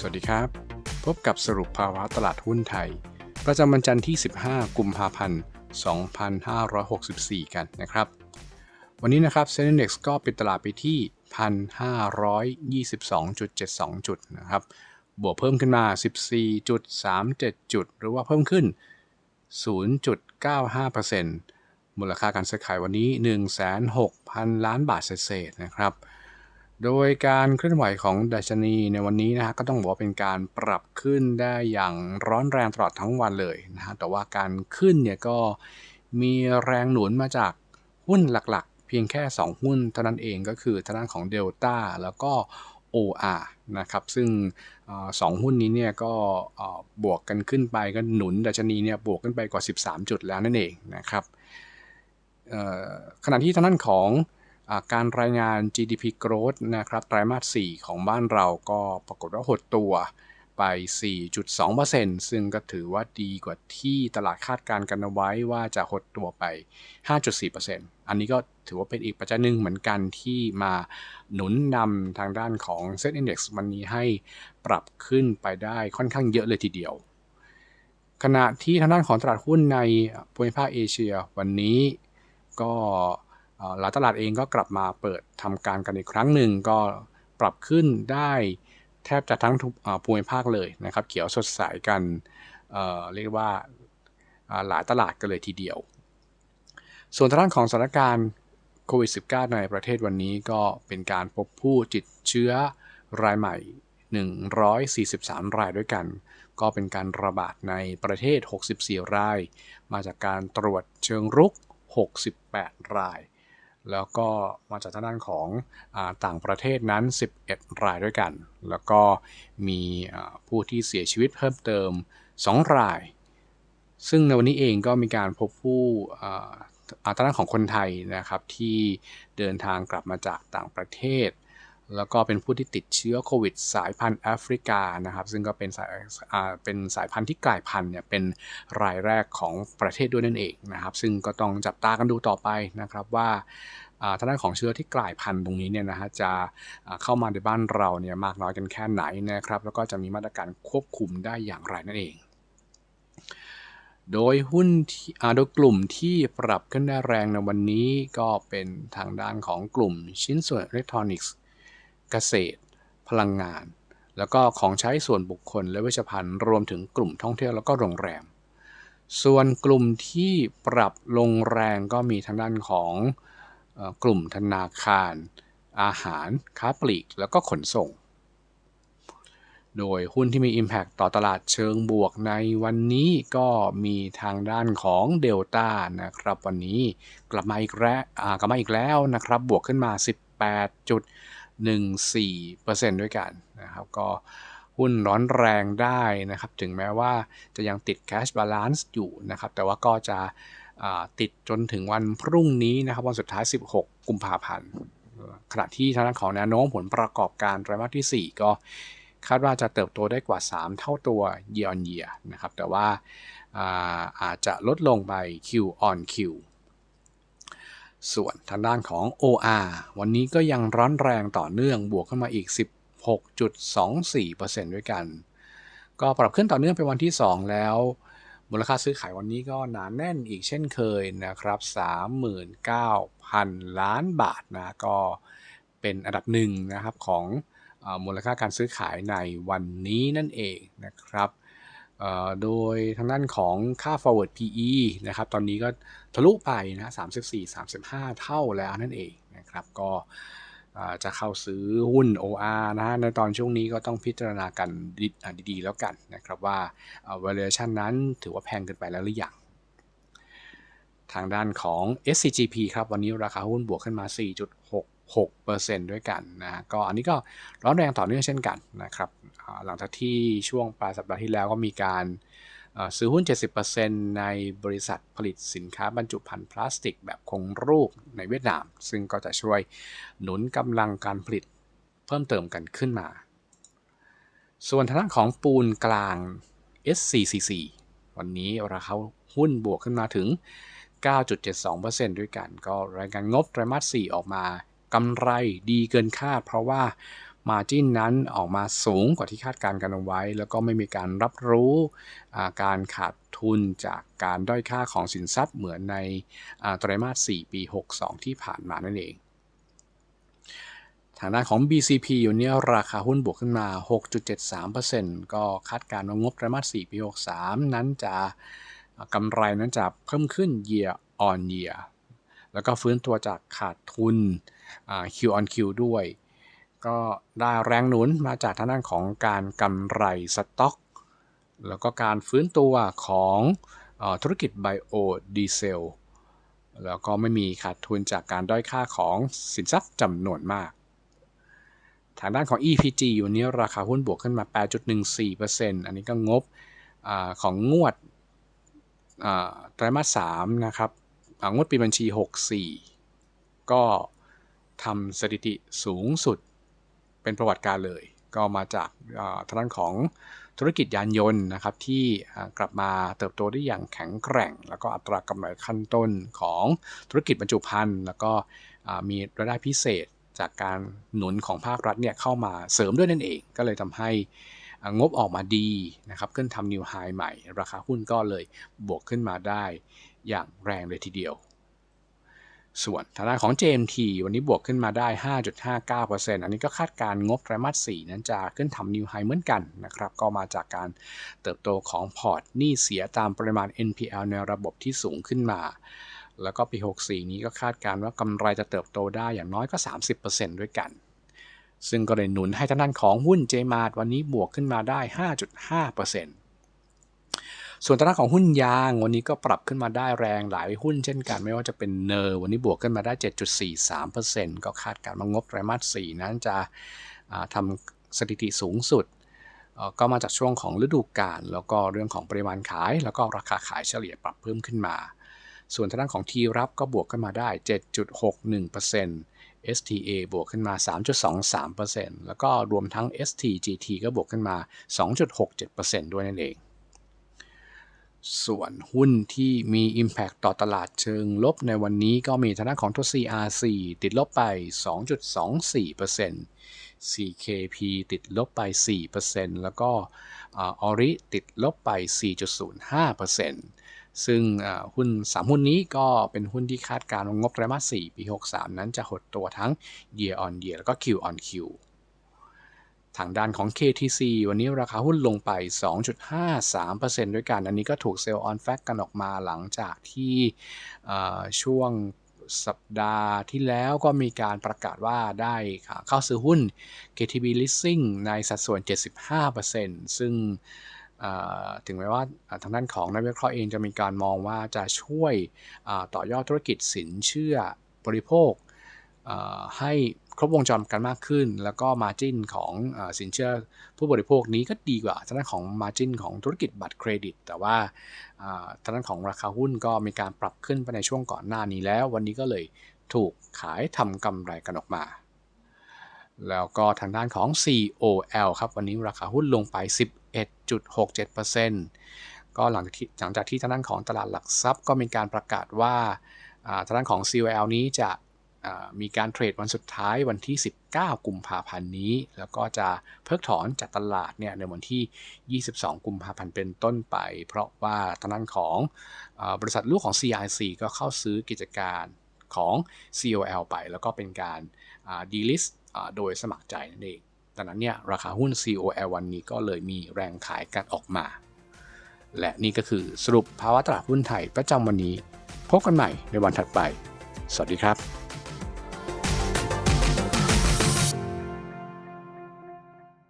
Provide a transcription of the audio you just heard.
สวัสดีครับ พบกับสรุปภาวะตลาดหุ้นไทย ประจำวันจันทร์ที่ 15 กุมภาพันธ์ 2564 กันนะครับ วันนี้นะครับ Set Index ก็ปิดตลาดไปที่ 1,522.72 จุดนะครับ บวกเพิ่มขึ้นมา 14.37 จุด หรือว่าเพิ่มขึ้น 0.95%มูลค่าการซื้อขายวันนี้ 16,000 ล้านบาทเศษนะครับ โดยการเคลื่อนไหวของดัชนีในวันนี้นะฮะก็ต้องบอกว่าเป็นการปรับขึ้นได้อย่างร้อนแรงตลอดทั้งวันเลยนะฮะแต่ว่าการขึ้นเนี่ยก็มีแรงหนุนมาจากหุ้นหลักๆ เพียงแค่ 2 หุ้นเท่านั้นเองก็คือทางด้านของ Delta แล้วก็ OR นะครับซึ่งอสองหุ้นนี้เนี่ยก็บวกกันขึ้นไปก็หนุนดัชนีเนี่ยบวกขึ้นไปกว่า 13 จุดแล้วนั่นเองนะครับขณะที่ทางด้านของ การรายงาน GDP growth นะครับไตรมาส 4 ของบ้านเราก็ปรากฏว่าหดตัวไป 4.2%ซึ่งก็ถือว่าดีกว่าที่ตลาดคาดการณ์กันเอาไว้ว่าจะหดตัวไป 5.4%อันนี้ก็ถือว่าเป็นอีกปัจจัยหนึ่งเหมือนกันที่มาหนุนนำทางด้านของ Set Index วันนี้ให้ปรับขึ้นไปได้ค่อนข้างเยอะเลยทีเดียว ขณะที่ทางด้านของตลาดหุ้นในภูมิภาคเอเชียวันนี้ก็ หลายตลาดเองก็กลับมาเปิดทำการกันอีกครั้งหนึ่งก็ปรับขึ้นได้แทบจะทั้งภูมิภาคเลยนะครับ เขียวสดใสกันเเรียกว่าอ่าหลายตลาดกันเลยทีเดียว ส่วนทางด้านของสถานการณ์โควิด -19 ในประเทศวันนี้ก็เป็นการพบผู้ติดเชื้อรายใหม่ 143 รายด้วยกัน ก็เป็นการระบาดในประเทศ 64 ราย มาจากการตรวจเชิงรุก 68 ราย แล้วก็มาจากทางด้านของอต่างประเทศนั้น 11 รายด้วยกัน แล้วก็มีผู้ที่เสียชีวิตเพิ่มเติม 2 ราย ซึ่งในวันนี้เองก็มีการพบผู้อาอ่าทางของคนไทยนะครับที่เดินทางกลับมาจากต่างประเทศ แล้วก็เป็นผู้ที่ติดเชื้อโควิดสายพันธุ์แอฟริกานะครับ ซึ่งก็เป็นสายเป็นสายพันธุ์ที่กลายพันธุ์เนี่ยเป็นรายแรกของประเทศด้วยนั่นเองนะครับ ซึ่งก็ต้องจับตากันดูต่อไปนะครับว่าทางด้านของเชื้อที่กลายพันธุ์ตรงนี้เนี่ยนะฮะจะเข้ามาในบ้านเราเนี่ยมากน้อยกันแค่ไหนนะครับ แล้วก็จะมีมาตรการควบคุมได้อย่างไรนั่นเองโดยหุ้นที่โดยกลุ่มที่ปรับขึ้นได้แรงในวันนี้ก็เป็นทางด้านของกลุ่มชิ้นส่วนอิเล็กทรอนิกส์ เกษตร พลังงาน แล้วก็ของใช้ส่วนบุคคลและเวชภัณฑ์รวมถึงกลุ่มท่องเที่ยวแล้วก็โรงแรม ส่วนกลุ่มที่ปรับลงแรงก็มีทางด้านของกลุ่มธนาคาร อาหาร ค้าปลีก แล้วก็ขนส่ง โดยหุ้นที่มี Impact ต่อตลาดเชิงบวกในวันนี้ก็มีทางด้านของเดลต้านะครับวันนี้กลับมาอีกแล้วกลับมาอีกแล้วนะครับ บวกขึ้นมา 18.5 1.14%ด้วยกันนะครับ ก็หุ้นร้อนแรงได้นะครับ ถึงแม้ว่าจะยังติดแคชบาลานซ์อยู่นะครับ แต่ว่าก็จะติดจนถึงวันพรุ่งนี้นะครับ วันสุดท้าย 16 กุมภาพันธ์ขณะที่ทางด้านของแนวโน้มผลประกอบการไตรมาสที่ 4 ก็คาดว่าจะเติบโตได้กว่า 3 เท่าตัว year on ยนะครับ แต่ว่าอาอาจจะลดลงไป Q on Q ส่วนทางด้านของ OR วันนี้ก็ยังร้อนแรงต่อเนื่องบวกขึ้นมาอีก 16.24%ด้วยกัน ก็ปรับขึ้นต่อเนื่องเป็นวันที่ 2 แล้ว มูลค่าซื้อขายวันนี้ก็หนาแน่นอีกเช่นเคยนะครับ 39,000 ล้านบาทนะ ก็เป็นอันดับหนึ่งนะครับของอมูลค่าการซื้อขายในวันนี้นั่นเองนะครับ โดยทางด้านของค่า forward PE นะครับ ตอนนี้ก็ทะลุไปนะ34-35 เท่าแล้วนั่นเองนะครับ ก็จะเข้าซื้อหุ้น OR นะฮะในตอนช่วงนี้ก็ต้องพิจารณากันดีๆแล้วกันนะครับว่า valuation นั้นถือว่าแพงเกินไปแล้วหรือยังทางด้านของ SCGP ครับ วันนี้ราคาหุ้นบวกขึ้นมา 6%ด้วยกันนะก็อันนี้ก็ร้อนแรงต่อเนื่องเช่นกันนะครับหลังจากที่ช่วงปลายสัปดาห์ที่แล้วก็มีการซื้อหุ้น 70%ในบริษัทผลิตสินค้าบรรจุภัณฑ์พลาสติกแบบคงรูปในเวียดนาม ซึ่งก็จะช่วยหนุนกำลังการผลิตเพิ่มเติมกันขึ้นมา ส่วนทางด้านของปูนกลาง SCCC วันนี้ราคาหุ้นบวกขึ้นมาถึง 9.72%ด้วยกัน ก็รายงานงบไตรมาส 4 ออกมา กำไรดีเกินคาด เพราะว่า Margin นั้นออกมาสูงกว่าที่คาดการณ์กันเอาไว้ แล้วก็ไม่มีการรับรู้การขาดทุนจากการด้อยค่าของสินทรัพย์เหมือนในไตรมาส 4 ปี 62 ที่ผ่านมานั่นเองทางด้านของ BCP อยู่เนี่ยราคาหุ้นบวกขึ้นมา 6.73%ก็คาดการณ์ว่างบไตรมาส 4 ปี 63 นั้นจะกำไรนั้นจะเพิ่มขึ้น year on year แล้วก็ฟื้นตัวจากขาดทุน Q on Q ด้วย ก็ได้แรงหนุนมาจากทางด้านของการกำไรสต็อก แล้วก็การฟื้นตัวของอธุรกิจไบโอดีเซล แล้วก็ไม่มีขาดทุนจากการด้อยค่าของสินทรัพย์จำนวนมาก ทางด้านของ EPG อยู่นี้ราคาหุ้นบวกขึ้นมา 8.14%อันนี้ก็งบอของงวดไตรมาส3นะครับ งวดปีบัญชี 64 ก็ทำสถิติสูงสุดเป็นประวัติการเลย ก็มาจากทางด้านของธุรกิจยานยนต์นะครับที่กลับมาเติบโตได้อย่างแข็งแกร่ง แล้วก็อัตรากำไรขั้นต้นของธุรกิจบรรจุภัณฑ์แล้วก็มีรายได้พิเศษจากการหนุนของภาครัฐเนี่ยเข้ามาเสริมด้วยนั่นเอง ก็เลยทำให้ งบออกมาดีนะครับขึ้นทำนิวไฮใหม่ ราคาหุ้นก็เลยบวกขึ้นมาได้อย่างแรงเลยทีเดียว ส่วนทางด้านของ JMT วันนี้บวกขึ้นมาได้ 5.59%อันนี้ก็คาดการงบไตรมาส 4 นั้นจะขึ้นทำนิวไฮเหมือนกันนะครับ ก็มาจากการเติบโตของพอร์ตหนี้เสียตามปริมาณ NPL ในระบบที่สูงขึ้นมาแล้วก็ปี 64 นี้ก็คาดการณ์ว่ากำไรจะเติบโตได้อย่างน้อยก็ 30%ด้วยกัน ซึ่งก็เลยหนุนให้ทางด้านของหุ้น JMart วันนี้บวกขึ้นมาได้ 5.5%ส่วนทางด้านของหุ้นยางวันนี้ก็ปรับขึ้นมาได้แรงหลายหุ้นเช่นกันไม่ว่าจะเป็นเนอร์วันนี้บวกขึ้นมาได้ 7.43%ก็คาดการณ์ว่างบไตรมาส 4 นั้นจะอ่าทำสถิติสูงสุดก็มาจากช่วงของฤดูกาลแล้วก็เรื่องของปริมาณขาย แล้วก็ราคาขายเฉลี่ยปรับเพิ่มขึ้นมา ส่วนทางด้านของทีรับก็บวกขึ้นมาได้ 7.61% STA บวกขึ้นมา 3.23%แล้วก็รวมทั้ง STGT ก็บวกขึ้นมา 2.67%ด้วยนั่นเอง ส่วนหุ้นที่มี Impact ต่อตลาดเชิงลบในวันนี้ก็มีทางด้านของตัว CRC ติดลบไป 2.24% CKP ติดลบไป 4%แล้วก็ออริติดลบไป 4.05% ซึ่งหุ้น 3 หุ้นนี้ก็เป็นหุ้นที่คาดการณ์ว่างบไตรมาส 4 ปี 63 นั้นจะหดตัวทั้ง year on year แล้วก็ Q on Q ทางด้านของ KTC วันนี้ราคาหุ้นลงไป 2.53%ด้วยกัน อันนี้ก็ถูกเซลล์ออนแฟกกันออกมาหลังจากที่ช่วงสัปดาห์ที่แล้วก็มีการประกาศว่าได้เข้าซื้อหุ้น KTB Leasing ในสัดส่วน 75%ซึ่งเอ่อ ถึงแม้ว่าทางด้านของนักวิเคราะห์เองจะมีการมองว่าจะช่วยต่อยอดธุรกิจสินเชื่อบริโภคให้ครบวงจรกันมากขึ้น แล้วก็ Margin ของอสินเชื่อผู้บริโภคนี้ก็ดีกว่าทางด้านของ Margin ของธุรกิจบัตรเครดิต แต่ว่าทางด้านของราคาหุ้นก็มีการปรับขึ้นไปในช่วงก่อนหน้านี้แล้ว วันนี้ก็เลยถูกขายทำกำไรกันออกมา แล้วก็ทางด้านของ COL ครับ วันนี้ราคาหุ้นลงไป 11.67%ก็หลังจากที่หลังจากที่ทางด้านของตลาดหลักทรัพย์ก็มีการประกาศว่าทางด้านของ COL นี้จะมีการเทรดวันสุดท้ายวันที่ 19 กุมภาพันธ์นี้ แล้วก็จะเพิกถอนจากตลาดเนี่ยในวันที่ 22 กุมภาพันธ์เป็นต้นไป เพราะว่าทางด้านของอบริษัทลูกของ CIC ก็เข้าซื้อกิจการของ COL ไป แล้วก็เป็นการดีลิส โดยสมัครใจนั่นเองดังนั้นเนี่ยราคาหุ้น COL วันนี้ก็เลยมีแรงขายกันออกมา และนี่ก็คือสรุปภาวะตลาดหุ้นไทยประจำวันนี้ พบกันใหม่ในวันถัดไป สวัสดีครับ